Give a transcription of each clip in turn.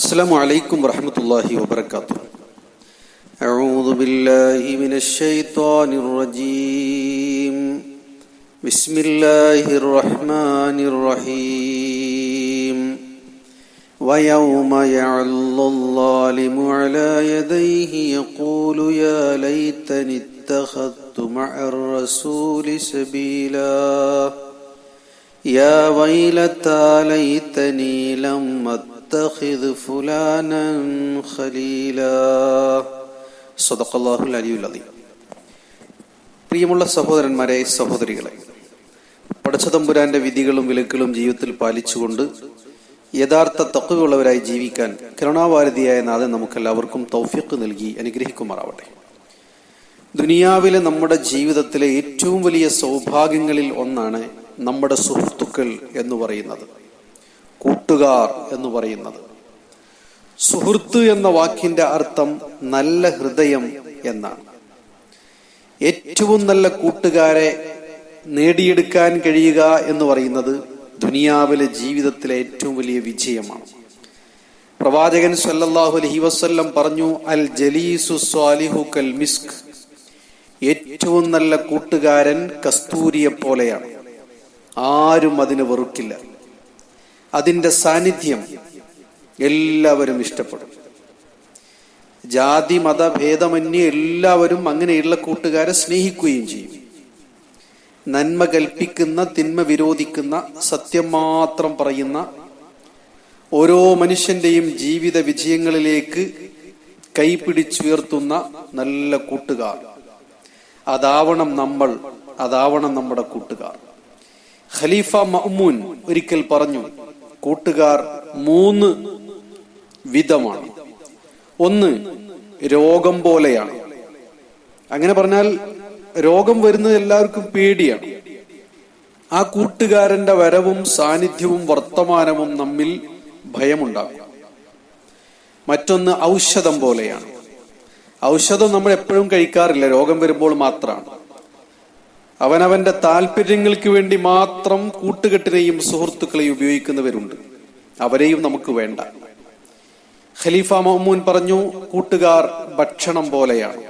السلام عليكم ورحمة الله وبركاته أعوذ بالله من الشيطان الرجيم بسم الله الرحمن الرحيم ويوم يعل الظالم على يديه يقول يا ليتني اتخذت مع الرسول سبيلا يا ويلتى ليتني لم اتخذ فلانا خليلا صدق الله العلي العظيم പ്രിയമുള്ള സഹോദരന്മാരെ സഹോദരികളെ പടച്ചതമ്പുരാന്റെ വിധികളും വിലക്കുകളും ജീവിതത്തിൽ പാലിച്ചുകൊണ്ട് യഥാർത്ഥ തക്കവുള്ളവരായി ജീവിക്കാൻ കരുണാവാരതിയായ നാഥൻ നമുക്കെല്ലാവർക്കും തൗഫീഖ് നൽകി അനുഗ്രഹിക്കുമാറാവട്ടെ ദുനിയാവിലെ നമ്മുടെ ജീവിതത്തിലെ ഏറ്റവും വലിയ സൗഭാഗ്യങ്ങളിൽ ഒന്നാണ് നമ്മുടെ സുഹൃത്തുക്കൾ എന്ന് പറയുന്നത് കൂട്ടുകാർ എന്ന് പറയുന്നത്. സുഹൃത്ത് എന്ന വാക്കിന്റെ അർത്ഥം നല്ല ഹൃദയം എന്നാണ്. ഏറ്റവും നല്ല കൂട്ടുകാരെ നേടിയെടുക്കാൻ കഴിയുക എന്ന് പറയുന്നത് ദുനിയാവിലെ ജീവിതത്തിലെ ഏറ്റവും വലിയ വിജയമാണ്. പ്രവാചകൻ സല്ലല്ലാഹു അലൈഹി വസല്ലം പറഞ്ഞു അൽ ജലീസു സ്വാലിഹു മിസ്ക്. ഏറ്റവും നല്ല കൂട്ടുകാരൻ കസ്തൂരിയെ പോലെയാണ്. ആരും അതിന് വെറുക്കില്ല. അതിന്റെ സാന്നിധ്യം എല്ലാവരും ഇഷ്ടപ്പെടും. ജാതി മത ഭേദമന്യേ എല്ലാവരും അങ്ങനെയുള്ള കൂട്ടുകാരെ സ്നേഹിക്കുകയും ചെയ്യും. നന്മ കൽപ്പിക്കുന്ന തിന്മ വിരോധിക്കുന്ന സത്യം മാത്രം പറയുന്ന ഓരോ മനുഷ്യന്റെയും ജീവിത വിജയങ്ങളിലേക്ക് കൈപിടിച്ചുയർത്തുന്ന നല്ല കൂട്ടുകാർ. അതാവണം നമ്മൾ അതാവണം നമ്മുടെ കൂട്ടുകാർ. ഖലീഫ മഹ്മൂൻ ഒരിക്കൽ പറഞ്ഞു കൂട്ടുകാർ മൂന്ന് വിധമാണ്. ഒന്ന് രോഗം പോലെയാണ്. അങ്ങനെ പറഞ്ഞാൽ രോഗം വരുന്നത് എല്ലാവർക്കും പേടിയാണ്. ആ കൂട്ടുകാരന്റെ വരവും സാന്നിധ്യവും വർത്തമാനവും നമ്മിൽ ഭയമുണ്ടാകും. മറ്റൊന്ന് ഔഷധം പോലെയാണ്. ഔഷധം നമ്മൾ എപ്പോഴും കഴിക്കാറില്ല. രോഗം വരുമ്പോൾ മാത്രമാണ്. അവനവന്റെ താല്പര്യങ്ങൾക്ക് വേണ്ടി മാത്രം കൂട്ടുകെട്ടിനെയും സുഹൃത്തുക്കളെയും ഉപയോഗിക്കുന്നവരുണ്ട്. അവരെയും നമുക്ക് വേണ്ട. ഖലീഫ മഹ്മൂൻ പറഞ്ഞു കൂട്ടുകാർ ഭക്ഷണം പോലെയാണ്.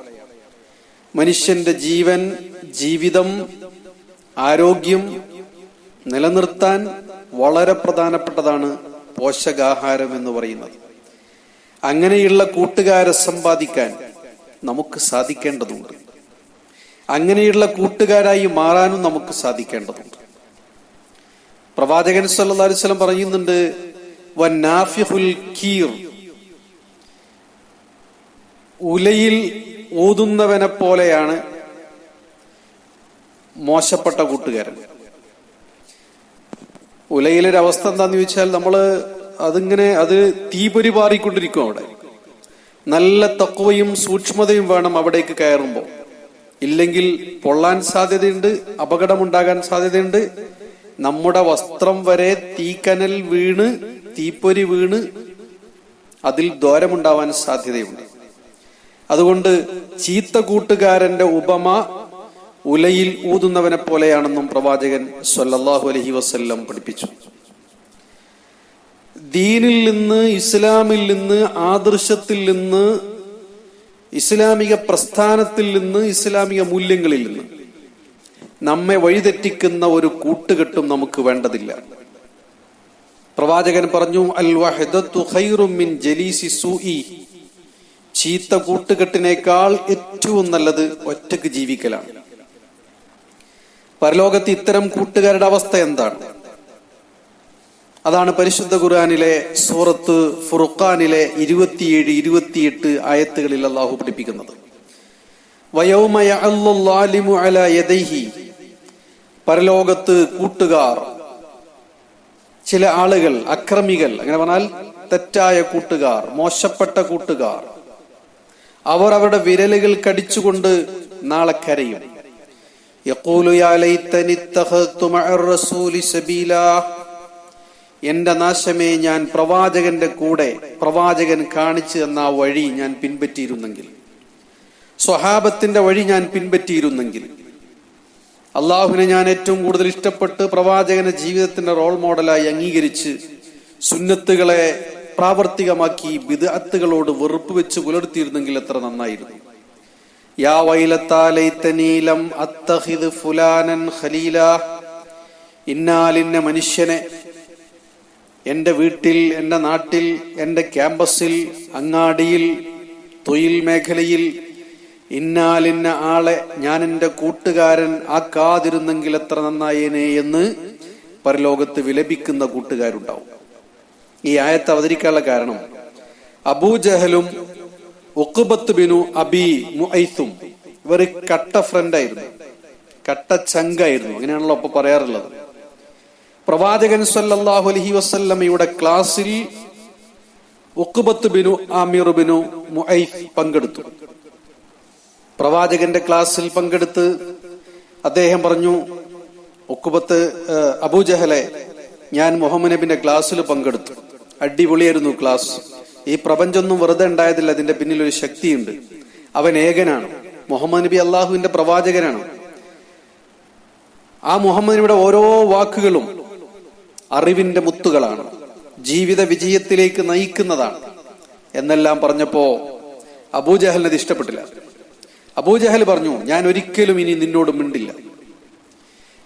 മനുഷ്യന്റെ ജീവൻ ജീവിതം ആരോഗ്യം നിലനിർത്താൻ വളരെ പ്രധാനപ്പെട്ടതാണ് പോഷകാഹാരം എന്ന് പറയുന്നത്. അങ്ങനെയുള്ള കൂട്ടുകാരെ സമ്പാദിക്കാൻ നമുക്ക് സാധിക്കേണ്ടതുണ്ട്. അങ്ങനെയുള്ള കൂട്ടുകാരായി മാറാനും നമുക്ക് സാധിക്കേണ്ടതുണ്ട്. പ്രവാചകൻ അലൈഹി വസല്ലം പറയുന്നുണ്ട് ഉലയിൽ ഊതുന്നവനെ പോലെയാണ് മോശപ്പെട്ട കൂട്ടുകാരൻ. ഉലയിലൊരവസ്ഥ എന്താന്ന് ചോദിച്ചാൽ നമ്മൾ അതിങ്ങനെ അത് തീപൊരി പാറിക്കൊണ്ടിരിക്കും അവിടെ. നല്ല തക്കവയും സൂക്ഷ്മതയും വേണം അവിടേക്ക് കയറുമ്പോൾ. ഇല്ലെങ്കിൽ പൊള്ളാൻ സാധ്യതയുണ്ട് അപകടമുണ്ടാകാൻ സാധ്യതയുണ്ട്. നമ്മുടെ വസ്ത്രം വരെ തീക്കനൽ വീണ് തീപ്പൊരി വീണ് അതിൽ ദ്വാരമുണ്ടാവാൻ സാധ്യതയുണ്ട്. അതുകൊണ്ട് ചീത്ത കൂട്ടുകാരന്റെ ഉപമ ഉലയിൽ ഊതുന്നവനെ പോലെയാണെന്നും പ്രവാചകൻ സൊല്ലാഹു അലഹി വസല്ലം പഠിപ്പിച്ചു. ദീനിൽ നിന്ന് ഇസ്ലാമിൽ നിന്ന് ആദർശത്തിൽ നിന്ന് ഇസ്ലാമിക പ്രസ്ഥാനത്തിൽ നിന്ന് ഇസ്ലാമിക മൂല്യങ്ങളിൽ നിന്ന്. നമ്മെ വഴിതെറ്റിക്കുന്ന ഒരു കൂട്ടുകെട്ടും നമുക്ക് വേണ്ടതില്ല. പ്രവാചകൻ പറഞ്ഞു അൽ മിൻ ജലീസി സൂഇ. ചീത്ത കൂട്ടുകെട്ടിനേക്കാൾ ഏറ്റവും നല്ലത് ഒറ്റയ്ക്ക് ജീവിക്കലാണ്. പരലോകത്ത് ഇത്തരം കൂട്ടുകാരുടെ അവസ്ഥ എന്താണ്? അതാണ് പരിശുദ്ധ ഖുർആാനിലെ സൂറത്ത് ഫുറുഖാനിലെ ഇരുപത്തിയേഴ് ഇരുപത്തിയെട്ട് ആയത്തുകളിൽ അള്ളാഹു പഠിപ്പിക്കുന്നത്. പരലോകത്ത് കൂട്ടുകാർ ചില ആളുകൾ അക്രമികൾ അങ്ങനെ പറഞ്ഞാൽ തെറ്റായ കൂട്ടുകാർ മോശപ്പെട്ട കൂട്ടുകാർ അവർ അവരുടെ വിരലുകൾ കടിച്ചുകൊണ്ട് നാളെ കരയും. യഖൂലു യാ ലൈതനി റസൂലി എന്റെ നാശമേ ഞാൻ പ്രവാചകന്റെ കൂടെ പ്രവാചകൻ കാണിച്ചു തന്ന വഴി ഞാൻ പിൻപറ്റിയിരുന്നെങ്കിൽ. സ്വഹാബത്തിന്റെ വഴി ഞാൻ പിൻപറ്റിയിരുന്നെങ്കിൽ. അള്ളാഹുവിനെ ഞാൻ ഏറ്റവും കൂടുതൽ ഇഷ്ടപ്പെട്ട് പ്രവാചകനെ ജീവിതത്തിന്റെ റോൾ മോഡലായി അംഗീകരിച്ച് സുന്നത്തുകളെ പ്രാവർത്തികമാക്കി ബിദ്അത്തുകളോട് വെറുപ്പ് വെച്ച് പുലർത്തിയിരുന്നെങ്കിൽ എത്ര നന്നായിരുന്നു. യാ വൈലത്താലൈത്തനീലം അത്തഹിദ് ഫുലാനൻ ഖലീല. മനുഷ്യനെ എന്റെ വീട്ടിൽ എന്റെ നാട്ടിൽ എന്റെ ക്യാമ്പസിൽ അങ്ങാടിയിൽ തൊഴിൽ മേഖലയിൽ ഇന്നാലിന്ന ആളെ ഞാൻ എന്റെ കൂട്ടുകാരൻ ആക്കാതിരുന്നെങ്കിൽ എത്ര നന്നായേനെ എന്ന് പരലോകത്ത് വിലപിക്കുന്ന കൂട്ടുകാരുണ്ടാവും. ഈ ആയത്ത് അവതരിക്കാനുള്ള കാരണം അബൂജഹലും ഒക്കുബത്ത് ബിനു അബി മുഐസും ഇവർ കട്ട ഫ്രണ്ടായിരുന്നു കട്ട ചങ്കായിരുന്നു. അങ്ങനെയാണല്ലോ അപ്പൊ പറയാറുള്ളത്. പ്രവാചകൻ സല്ലല്ലാഹു അലൈഹി വസല്ലമയുടെ ക്ലാസ്സിൽ ഉഖുബത്ത് ബിനു ആമിർ ബിനു മുഹൈഫ് പങ്കെടുത്തു. പ്രവാചകന്റെ ക്ലാസ്സിൽ പങ്കെടുത്ത് അദ്ദേഹം പറഞ്ഞു ഉക്കുബത്ത് ഏഹ്, അബൂജഹലെ ഞാൻ മുഹമ്മദ് നബിന്റെ ക്ലാസ്സിൽ പങ്കെടുത്തു. അടിപൊളിയായിരുന്നു ക്ലാസ്. ഈ പ്രപഞ്ചമൊന്നും വെറുതെ ഉണ്ടായതില്ല അതിന്റെ പിന്നിൽ ഒരു ശക്തിയുണ്ട്. അവൻ ഏകനാണ്. മുഹമ്മദ് നബി അള്ളാഹുവിന്റെ പ്രവാചകനാണ്. ആ മുഹമ്മദ് നബിയുടെ ഓരോ വാക്കുകളും അറിവിന്റെ മുത്തുകളാണ്. ജീവിത വിജയത്തിലേക്ക് നയിക്കുന്നതാണ്. എന്നെല്ലാം പറഞ്ഞപ്പോ അബൂജഹലിന് അത് ഇഷ്ടപ്പെട്ടില്ല. അബൂജഹൽ പറഞ്ഞു ഞാൻ ഒരിക്കലും ഇനി നിന്നോട് മിണ്ടില്ല.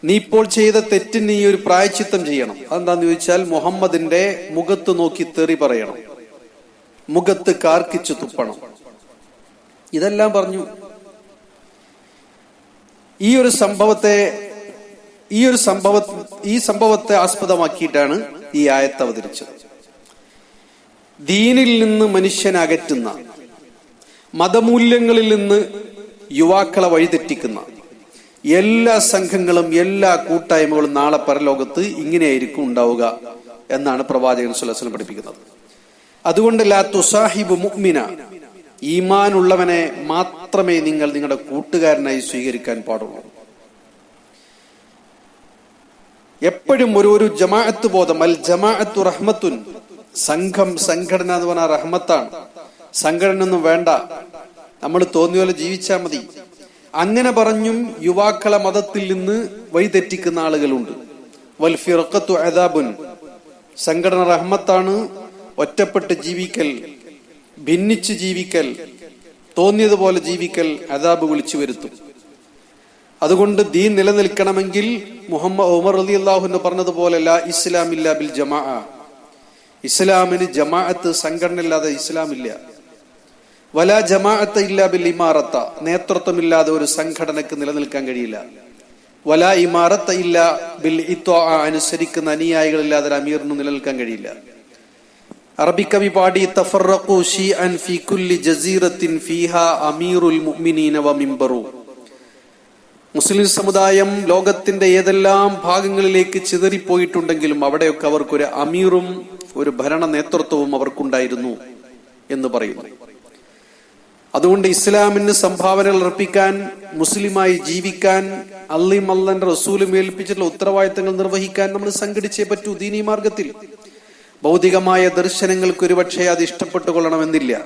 നീ ഇപ്പോൾ ചെയ്ത തെറ്റിന് നീ ഒരു പ്രായച്ചിത്തം ചെയ്യണം. അതെന്താന്ന് ചോദിച്ചാൽ മുഹമ്മദിന്റെ മുഖത്ത് നോക്കി തെറി പറയണം. മുഖത്ത് കാർക്കിച്ചു തുപ്പണം. ഇതെല്ലാം പറഞ്ഞു. ഈ ഒരു സംഭവത്തെ ഈ ഒരു സംഭവ ഈ സംഭവത്തെ ആസ്പദമാക്കിയിട്ടാണ് ഈ ആയത്ത് അവതരിച്ചത്. ദീനിൽ നിന്ന് മനുഷ്യനെ അകറ്റുന്ന മതമൂല്യങ്ങളിൽ നിന്ന് യുവാക്കളെ വഴിതെറ്റിക്കുന്ന എല്ലാ സംഘങ്ങളും എല്ലാ കൂട്ടായ്മകളും നാളെ പരലോകത്ത് ഇങ്ങനെയായിരിക്കും ഉണ്ടാവുക എന്നാണ് പ്രവാചകൻ സുലസനം പഠിപ്പിക്കുന്നത്. അതുകൊണ്ട് ലാ തുസാഹിബ് മുഹ്മിന ഈമാനുള്ളവനെ മാത്രമേ നിങ്ങൾ നിങ്ങളുടെ കൂട്ടുകാരനായി സ്വീകരിക്കാൻ പാടുള്ളൂ. എപ്പോഴും ഒരു ഒരു ജമാഅത്ത് ബോധം. അൽ ജമാഅത്തു റഹ്മത്തുൻ. സംഘം സംഘടന എന്ന് പറഞ്ഞാൽ റഹ്മത്താണ്. സംഘടന ഒന്നും വേണ്ട. നമ്മൾ തോന്നിയ പോലെ ജീവിച്ചാൽ മതി. അങ്ങനെ പറഞ്ഞും യുവാക്കളെ മതത്തിൽ നിന്ന് വഴിതെറ്റിക്കുന്ന ആളുകളുണ്ട്. വൽ ഫിറക്കത്തു അദാബുൻ. സംഘടന റഹ്മത്താണ്. ഒറ്റപ്പെട്ട് ജീവിക്കൽ ഭിന്നിച്ച് ജീവിക്കൽ തോന്നിയതുപോലെ ജീവിക്കൽ അദാബ് വിളിച്ചു വരുത്തും. അതുകൊണ്ട് ദീൻ നിലനിൽക്കണമെങ്കിൽ മുഹമ്മദ് ഉമർ അലി അള്ളാഹുന്ന് ഇസ്ലാം ഇസ്ലാമില്ല ബിൽ ജമാ. ഇസ്ലാമിന് ജമാഅത്ത് സംഘടന ഇല്ലാതെ ഇസ്ലാമില്ല. വല ജമാഅത്ത് ഇല്ല ബിൽ ഇമാറത്ത നേതൃത്വമില്ലാതെ ഒരു സംഘടനക്ക് നിലനിൽക്കാൻ കഴിയില്ല. വല ഇമാറത്ത ഇല്ല ബിൽ ഇത്വ അനുസരിക്കുന്ന അനുയായികളില്ലാതെ ഒരു അമീറിന് നിലനിൽക്കാൻ കഴിയില്ല. അറബിക്കവി പാടി തഫറഖു ഷീഅൻ ഫി കുല്ലി ജസീറത്തിൻ ഫീഹാ അമീറുൽ മുഅ്മിനീന വ മിമ്പറു മുസ്ലിം സമുദായം ലോകത്തിന്റെ ഏതെല്ലാം ഭാഗങ്ങളിലേക്ക് ചിതറിപ്പോയിട്ടുണ്ടെങ്കിലും അവിടെയൊക്കെ അവർക്കൊരു അമീറും ഒരു ഭരണ നേതൃത്വവും അവർക്കുണ്ടായിരുന്നു എന്ന് പറയുന്നു. അതുകൊണ്ട് ഇസ്ലാമിന് സംഭാവനകൾ അർപ്പിക്കാൻ മുസ്ലിമായി ജീവിക്കാൻ അള്ളി അള്ളന്റെ റസൂലും ഏൽപ്പിച്ചിട്ടുള്ള ഉത്തരവാദിത്തങ്ങൾ നിർവഹിക്കാൻ നമ്മൾ സംഘടിച്ചേ പറ്റൂ ദീനീ മാർഗത്തിൽ. ഭൗതികമായ ദർശനങ്ങൾക്ക് ഒരുപക്ഷെ അത് ഇഷ്ടപ്പെട്ടുകൊള്ളണമെന്നില്ല.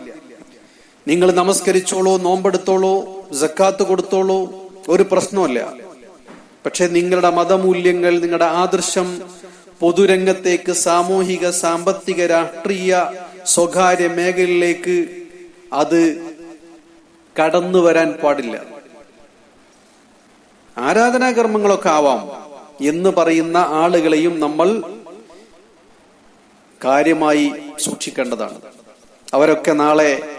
നിങ്ങൾ നമസ്കരിച്ചോളൂ നോമ്പെടുത്തോളൂ ജക്കാത്ത് കൊടുത്തോളൂ ഒരു പ്രശ്നമല്ല പക്ഷെ നിങ്ങളുടെ മതമൂല്യങ്ങൾ നിങ്ങളുടെ ആദർശം പൊതുരംഗത്തേക്ക് സാമൂഹിക സാമ്പത്തിക രാഷ്ട്രീയ സ്വകാര്യ മേഖലയിലേക്ക് അത് കടന്നു വരാൻ പാടില്ല. ആരാധനാകർമ്മങ്ങളൊക്കെ ആവാം എന്ന് പറയുന്ന ആളുകളെയും നമ്മൾ കാര്യമായി സൂക്ഷിക്കേണ്ടതാണ്. അവരൊക്കെ നാളെ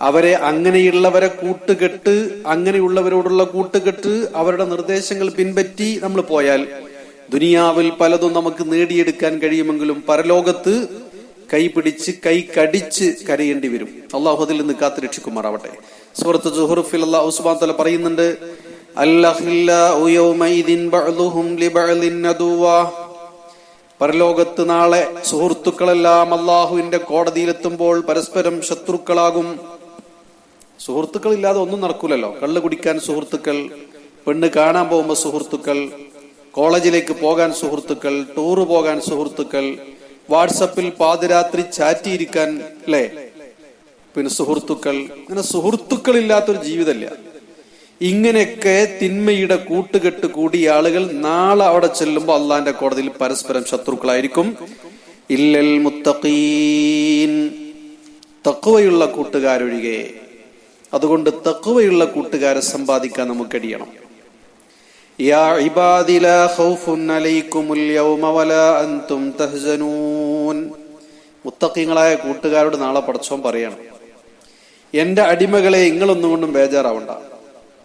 അവരെ അങ്ങനെയുള്ളവരെ കൂട്ടുകെട്ട് അങ്ങനെയുള്ളവരോടുള്ള കൂട്ടുകെട്ട് അവരുടെ നിർദ്ദേശങ്ങൾ പിൻപറ്റി നമ്മൾ പോയാൽ ദുനിയാവിൽ പലതും നമുക്ക് നേടിയെടുക്കാൻ കഴിയുമെങ്കിലും പരലോകത്ത് കൈപിടിച്ച് കൈ കടിച്ച് കരയേണ്ടി വരും. അള്ളാഹു അതിൽ നിന്ന് കാത്തുരക്ഷിക്കുമാറാവട്ടെ സുഹൃത്ത് ജുഹറുഫിൽ അള്ളാഹു ഉസ്മാൻ തല പറയുന്നുണ്ട് പരലോകത്ത് നാളെ സുഹൃത്തുക്കളെല്ലാം അള്ളാഹുവിന്റെ കോടതിയിലെത്തുമ്പോൾ പരസ്പരം ശത്രുക്കളാകും. സുഹൃത്തുക്കളില്ലാതെ ഒന്നും നടക്കൂലല്ലോ. കള്ള് കുടിക്കാൻ സുഹൃത്തുക്കൾ പെണ്ണ് കാണാൻ പോകുമ്പോൾ സുഹൃത്തുക്കൾ കോളേജിലേക്ക് പോകാൻ സുഹൃത്തുക്കൾ ടൂറ് പോകാൻ സുഹൃത്തുക്കൾ വാട്സപ്പിൽ പാതിരാത്രി ചാറ്റിയിരിക്കാൻ അല്ലേ പിന്നെ സുഹൃത്തുക്കൾ അങ്ങനെ സുഹൃത്തുക്കളില്ലാത്തൊരു ജീവിതമല്ല ഇങ്ങനെയൊക്കെ തിന്മയുടെ കൂട്ടുകെട്ട് കൂടിയ ആളുകൾ നാളെ അവിടെ ചെല്ലുമ്പോൾ അള്ളാന്റെ കോടതിയിൽ പരസ്പരം ശത്രുക്കളായിരിക്കും. ഇല്ലൽ മുത്തഖീൻ തക്കുവയുള്ള കൂട്ടുകാരൊഴികെ അതുകൊണ്ട് തക്കുവയുള്ള കൂട്ടുകാരെ സമ്പാദിക്കാൻ നമുക്ക് അടിയണം. യാ ഇബാദി ലാ ഖൗഫുൻ അലൈക്കുമുൽ യൗമ വലാ അൻതും തഹ്സനൂൻ. മുത്തഖീങ്ങളായ കൂട്ടുകാരോട് നാളെ പടച്ചോൻ പറയണം. എന്റെ അടിമകളെ നിങ്ങളൊന്നും കൊണ്ടും ബേജാറാവണ്ട.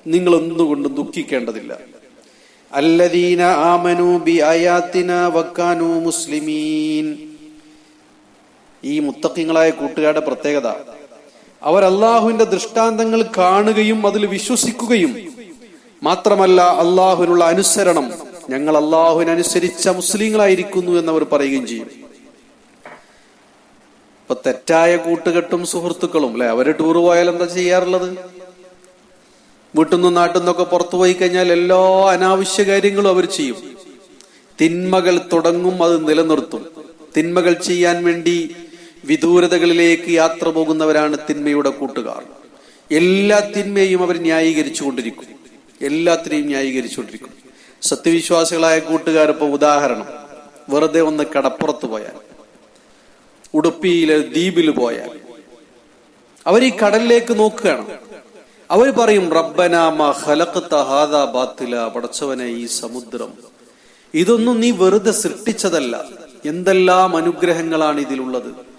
നിങ്ങളൊന്നും കൊണ്ടും ദുഃഖിക്കേണ്ടതില്ല. അല്ലദീന ആമനു ബി ആയാത്തിന വക്കാനു മുസ്ലിമീൻ. ഈ മുത്തക്കിങ്ങളായ കൂട്ടുകാരുടെ പ്രത്യേകത അവർ അള്ളാഹുവിന്റെ ദൃഷ്ടാന്തങ്ങൾ കാണുകയും അതിൽ വിശ്വസിക്കുകയും. മാത്രമല്ല അള്ളാഹുവിനുള്ള അനുസരണം ഞങ്ങൾ അള്ളാഹുവിനനുസരിച്ച മുസ്ലിങ്ങളായിരിക്കുന്നു എന്നവർ പറയുകയും ചെയ്യും. ഇപ്പൊ തെറ്റായ കൂട്ടുകെട്ടും സുഹൃത്തുക്കളും അല്ലെ? അവർ ടൂർ പോയാൽ എന്താ ചെയ്യാറുള്ളത്? വീട്ടിൽ നിന്നും നാട്ടിൽ നിന്നൊക്കെ പുറത്തു പോയി കഴിഞ്ഞാൽ എല്ലാ അനാവശ്യ കാര്യങ്ങളും അവർ ചെയ്യും. തിന്മകൾ തുടങ്ങും അത് നിലനിർത്തും. തിന്മകൾ ചെയ്യാൻ വേണ്ടി വിദൂരതകളിലേക്ക് യാത്ര പോകുന്നവരാണ് തിന്മയുടെ കൂട്ടുകാർ. എല്ലാ തിന്മയും അവർ ന്യായീകരിച്ചു കൊണ്ടിരിക്കും എല്ലാത്തിനെയും ന്യായീകരിച്ചുകൊണ്ടിരിക്കും. സത്യവിശ്വാസികളായ കൂട്ടുകാർ ഇപ്പൊ ഉദാഹരണം. വെറുതെ ഒന്ന് കടപ്പുറത്ത് പോയാൽ ഉടുപ്പിയിലെ ദ്വീപിൽ പോയാൽ അവർ ഈ കടലിലേക്ക് നോക്കുകയാണ്. അവർ പറയും റബ്ബനാമ ഹലക്കത്ത ഹാദാ ബാത്തില പടച്ചവനെ ഈ സമുദ്രം. ഇതൊന്നും നീ വെറുതെ സൃഷ്ടിച്ചതല്ല. എന്തെല്ലാം അനുഗ്രഹങ്ങളാണ് ഇതിലുള്ളത്?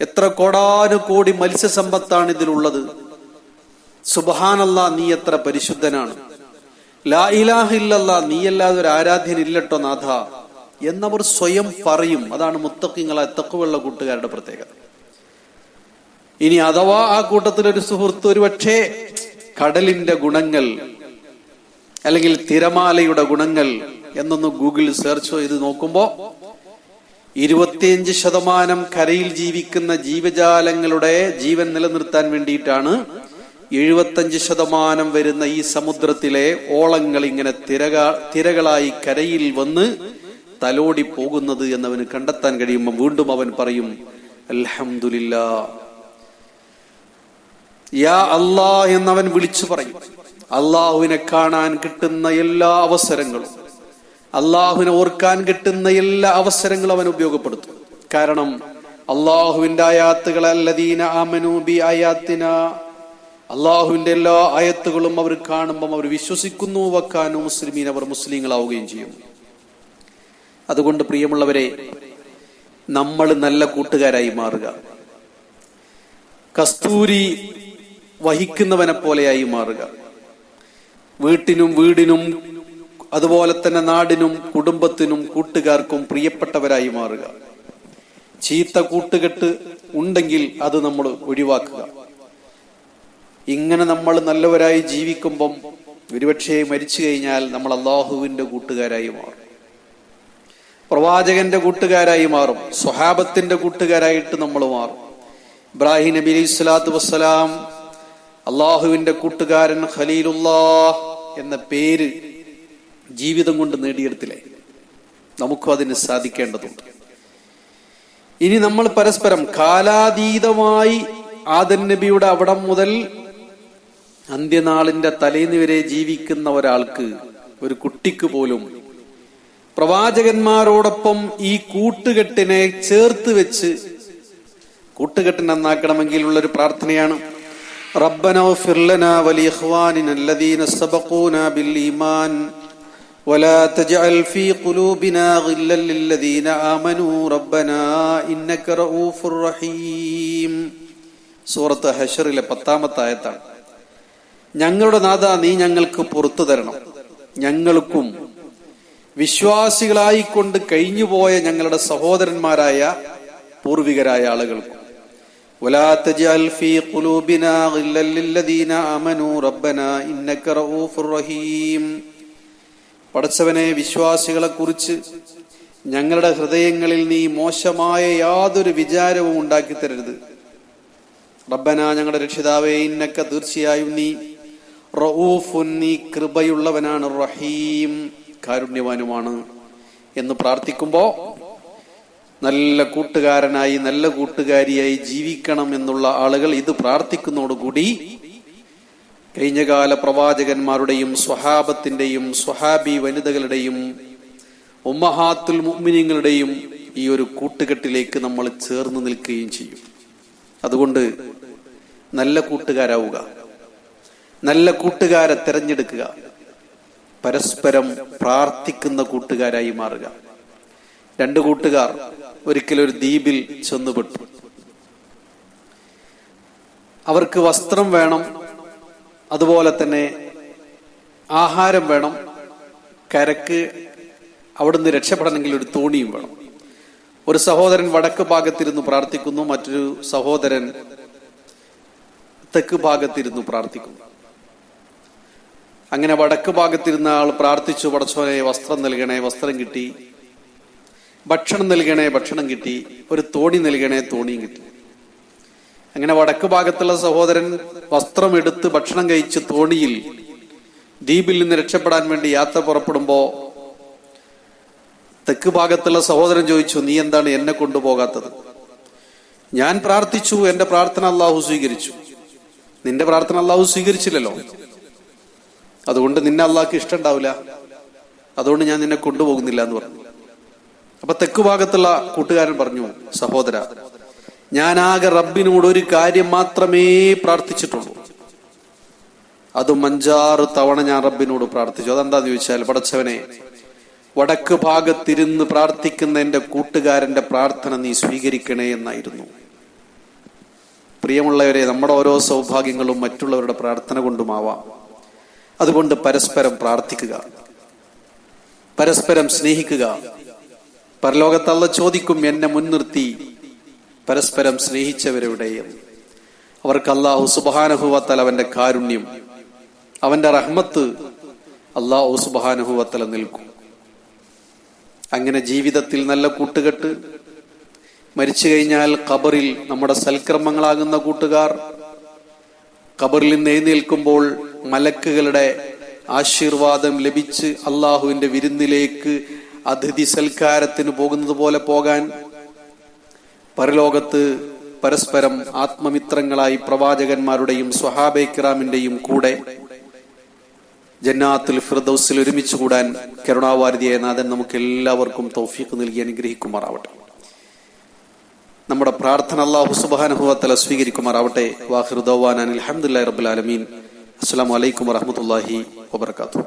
എത്ര കോടാനു കോടി മത്സ്യസമ്പത്താണ് ഇതിലുള്ളത്. സുബഹാനല്ല നീ എത്ര പരിശുദ്ധനാണ്. ലാ നീയല്ലാതെ ഒരു ആരാധ്യനില്ലട്ടോ നാഥ. എന്നവർ സ്വയം പറയും. അതാണ് മുത്തക്കിങ്ങളെ തക്കുവെള്ള കൂട്ടുകാരുടെ പ്രത്യേകത. ഇനി അഥവാ ആ കൂട്ടത്തിൽ ഒരു സുഹൃത്ത് ഒരു പക്ഷേ കടലിന്റെ ഗുണങ്ങൾ അല്ലെങ്കിൽ തിരമാലയുടെ ഗുണങ്ങൾ എന്നൊന്ന് ഗൂഗിളിൽ സെർച്ച് ചെയ്ത് നോക്കുമ്പോ ഇരുപത്തിയഞ്ച് ശതമാനം കരയിൽ ജീവിക്കുന്ന ജീവജാലങ്ങളുടെ ജീവൻ നിലനിർത്താൻ വേണ്ടിയിട്ടാണ് എഴുപത്തഞ്ച് ശതമാനം വരുന്ന ഈ സമുദ്രത്തിലെ ഓളങ്ങൾ ഇങ്ങനെ തിരക തിരകളായി കരയിൽ വന്ന് തലോടി പോകുന്നത് എന്നവന് കണ്ടെത്താൻ കഴിയുമ്പോൾ വീണ്ടും അവൻ പറയും അൽഹംദുലില്ലാ. യാ എന്നവൻ വിളിച്ചു പറയും. അള്ളാഹുവിനെ കാണാൻ കിട്ടുന്ന എല്ലാ അവസരങ്ങളും അള്ളാഹുവിനെ ഓർക്കാൻ കിട്ടുന്ന എല്ലാ അവസരങ്ങളും അവൻ ഉപയോഗപ്പെടുത്തും. കാരണം അള്ളാഹുവിന്റെ ആയാത്തുകൾ അല്ലദീന ആമനു ആയാത്തിന. അള്ളാഹുവിന്റെ എല്ലാ ആയത്തുകളും അവർ കാണുമ്പം അവർ വിശ്വസിക്കുന്നു വക്കാനും മുസ്ലിമീൻ അവർ മുസ്ലിങ്ങളാവുകയും ചെയ്യും. അതുകൊണ്ട് പ്രിയമുള്ളവരെ നമ്മൾ നല്ല കൂട്ടുകാരായി മാറുക. കസ്തൂരി വഹിക്കുന്നവനെ പോലെയായി മാറുക. വീട്ടിനും വീടിനും അതുപോലെ തന്നെ നാടിനും കുടുംബത്തിനും കൂട്ടുകാർക്കും പ്രിയപ്പെട്ടവരായി മാറുക. ചീത്ത കൂട്ടുകെട്ട് ഉണ്ടെങ്കിൽ അത് നമ്മൾ ഒഴിവാക്കുക. ഇങ്ങനെ നമ്മൾ നല്ലവരായി ജീവിക്കുമ്പം ഒരുപക്ഷെ മരിച്ചു കഴിഞ്ഞാൽ നമ്മൾ അള്ളാഹുവിന്റെ കൂട്ടുകാരായി മാറും. പ്രവാചകന്റെ കൂട്ടുകാരായി മാറും. സ്വഹാബത്തിന്റെ കൂട്ടുകാരായിട്ട് നമ്മൾ മാറും. ഇബ്രാഹിം നബി അലൈഹി സ്വലാത്തു വസ്സലാം അള്ളാഹുവിന്റെ കൂട്ടുകാരൻ ഖലീലുല്ലാ എന്ന പേര് ജീവിതം കൊണ്ട് നേടിയെടുത്തില്ലേ? നമുക്കും അതിന് സാധിക്കേണ്ടതുണ്ട്. ഇനി നമ്മൾ പരസ്പരം കാലാതീതമായി ആദൻ നബിയുടെ അവിടം മുതൽ അന്ത്യനാളിന്റെ തലേന്ന് വരെ ജീവിക്കുന്ന ഒരാൾക്ക് ഒരു കുട്ടിക്ക് പോലും പ്രവാചകന്മാരോടൊപ്പം ഈ കൂട്ടുകെട്ടിനെ ചേർത്ത് വെച്ച് കൂട്ടുകെട്ടിനെ നന്നാക്കണമെങ്കിൽ ഉള്ളൊരു പ്രാർത്ഥനയാണ്. റബ്ബനോ ഫിർലന വലിയ ولا تجعل في قلوبنا غلا للذين آمنوا ربنا إنك رؤوف رحيم സൂറത്ത് ഹഷറിലെ പത്താമത്തെ ആയത്താണ് ഞങ്ങളുടെ നാഥ നീ ഞങ്ങൾക്ക് പുറത്തു തരണം ഞങ്ങൾക്കും വിശ്വാസികളായിക്കൊണ്ട് കഴിഞ്ഞുപോയ ഞങ്ങളുടെ സഹോദരന്മാരായ പൂർവികരായ ആളുകൾക്കും ولا പടച്ചവനെ വിശ്വാസികളെ കുറിച്ച് ഞങ്ങളുടെ ഹൃദയങ്ങളിൽ നീ മോശമായ യാതൊരു വിചാരവും ഉണ്ടാക്കി തരരുത്. റബ്ബന ഞങ്ങളുടെ രക്ഷിതാവേ ഇന്നക്ക തീർച്ചയായും നീ റഊഫുൻ നീ കൃപയുള്ളവനാണ് റഹീം കാരുണ്യവാനുമാണ് എന്ന് പ്രാർത്ഥിക്കുമ്പോൾ നല്ല കൂട്ടുകാരനായി നല്ല കൂട്ടുകാരിയായി ജീവിക്കണം എന്നുള്ള ആളുകൾ ഇത് പ്രാർത്ഥിക്കുന്നതോടുകൂടി കഴിഞ്ഞകാല പ്രവാചകന്മാരുടെയും സ്വഹാബത്തിന്റെയും സ്വഹാബി വനിതകളുടെയും ഉമ്മഹാത്തുൽ മുഅ്മിനീങ്ങളുടെയും ഈ ഒരു കൂട്ടുകെട്ടിലേക്ക് നമ്മൾ ചേർന്ന് നിൽക്കുകയും ചെയ്യും. അതുകൊണ്ട് നല്ല കൂട്ടുകാരാവുക. നല്ല കൂട്ടുകാരെ തിരഞ്ഞെടുക്കുക. പരസ്പരം പ്രാർത്ഥിക്കുന്ന കൂട്ടുകാരായി മാറുക. രണ്ട് കൂട്ടുകാർ ഒരിക്കലും ഒരിക്കലൊരു ദ്വീപിൽ ചെന്നുപെട്ടു. അവർക്ക് വസ്ത്രം വേണം അതുപോലെ തന്നെ ആഹാരം വേണം കരക്ക് അവിടുന്ന് രക്ഷപ്പെടണമെങ്കിൽ ഒരു തോണിയും വേണം. ഒരു സഹോദരൻ വടക്ക് ഭാഗത്തിരുന്ന് പ്രാർത്ഥിക്കുന്നു മറ്റൊരു സഹോദരൻ തെക്ക് ഭാഗത്തിരുന്ന് പ്രാർത്ഥിക്കുന്നു. അങ്ങനെ വടക്ക് ഭാഗത്തിരുന്ന ആൾ പ്രാർത്ഥിച്ചു പടച്ചോനെ വസ്ത്രം നൽകണേ വസ്ത്രം കിട്ടി ഭക്ഷണം നൽകണേ ഭക്ഷണം കിട്ടി ഒരു തോണി നൽകണേ തോണിയും കിട്ടി. അങ്ങനെ വടക്ക് ഭാഗത്തുള്ള സഹോദരൻ വസ്ത്രമെടുത്ത് ഭക്ഷണം കഴിച്ച് തോണിയിൽ ദ്വീപിൽ നിന്ന് രക്ഷപ്പെടാൻ വേണ്ടി യാത്ര പുറപ്പെടുമ്പോ തെക്ക് ഭാഗത്തുള്ള സഹോദരൻ ചോദിച്ചു നീ എന്താണ് എന്നെ കൊണ്ടുപോകാത്തത്? ഞാൻ പ്രാർത്ഥിച്ചു എന്റെ പ്രാർത്ഥന അള്ളാഹു സ്വീകരിച്ചു. നിന്റെ പ്രാർത്ഥന അള്ളാഹു സ്വീകരിച്ചില്ലല്ലോ. അതുകൊണ്ട് നിന്നെ അള്ളാഹ്ക്ക് ഇഷ്ടമുണ്ടാവില്ല അതുകൊണ്ട് ഞാൻ നിന്നെ കൊണ്ടുപോകുന്നില്ല എന്ന് പറഞ്ഞു. അപ്പൊ തെക്ക് ഭാഗത്തുള്ള കൂട്ടുകാരൻ പറഞ്ഞു സഹോദര ഞാനാകെ റബ്ബിനോട് ഒരു കാര്യം മാത്രമേ പ്രാർത്ഥിച്ചിട്ടുള്ളൂ. അതും അഞ്ചാറ് തവണ ഞാൻ റബ്ബിനോട് പ്രാർത്ഥിച്ചു. അതെന്താന്ന് ചോദിച്ചാൽ പടച്ചവനെ വടക്ക് ഭാഗത്തിരുന്ന് പ്രാർത്ഥിക്കുന്ന എന്റെ കൂട്ടുകാരന്റെ പ്രാർത്ഥന നീ സ്വീകരിക്കണേ എന്നായിരുന്നു. പ്രിയമുള്ളവരെ നമ്മുടെ ഓരോ സൗഭാഗ്യങ്ങളും മറ്റുള്ളവരുടെ പ്രാർത്ഥന കൊണ്ടുമാവാം. അതുകൊണ്ട് പരസ്പരം പ്രാർത്ഥിക്കുക. പരസ്പരം സ്നേഹിക്കുക. പരലോകത്തള്ള ചോദിക്കും എന്നെ മുൻനിർത്തി പരസ്പരം സ്നേഹിച്ചവരുടെയും അവർക്ക് അള്ളാഹു സുബാനഹുവത്തൽ അവന്റെ കാരുണ്യം അവന്റെ റഹ്മത്ത് അള്ളാഹു സുബാനഹുവത്തല നിൽക്കും അങ്ങനെ ജീവിതത്തിൽ നല്ല കൂട്ടുകെട്ട് മരിച്ചു കഴിഞ്ഞാൽ ഖബറിൽ നമ്മുടെ സൽക്രമങ്ങളാകുന്ന കൂട്ടുകാർ ഖബറിൽ നിന്ന് എഴുന്നേൽക്കുമ്പോൾ മലക്കുകളുടെ ആശീർവാദം ലഭിച്ച് അള്ളാഹുവിന്റെ വിരുന്നിലേക്ക് അതിഥി സൽക്കാരത്തിന് പോകുന്നത് പോലെ പോകാൻ പരലോകത്ത് പരസ്പരം ആത്മമിത്രങ്ങളായി പ്രവാചകന്മാരുടെയും സ്വഹാബേക്രാമിന്റെയും കൂടെ ജന്നാത്തുൽ ഫിർദൌസിൽ ഒരുമിച്ച് കൂടാൻ കരുണാവാരിതിയായ നാഥൻ നമുക്ക് എല്ലാവർക്കും തൗഫീഖ് നൽകി അനുഗ്രഹിക്കുമാറാവട്ടെ. നമ്മുടെ പ്രാർത്ഥന അള്ളാഹു സുബാനുഭവത്തല സ്വീകരിക്കുമാറാവട്ടെ. വാഹിറുദാൻ അലഹമുല്ലാ റബുലാലമീൻ അസ്സാം വലൈക്കും വറഹമത്തല്ലാഹി വാബർക്കാത്തു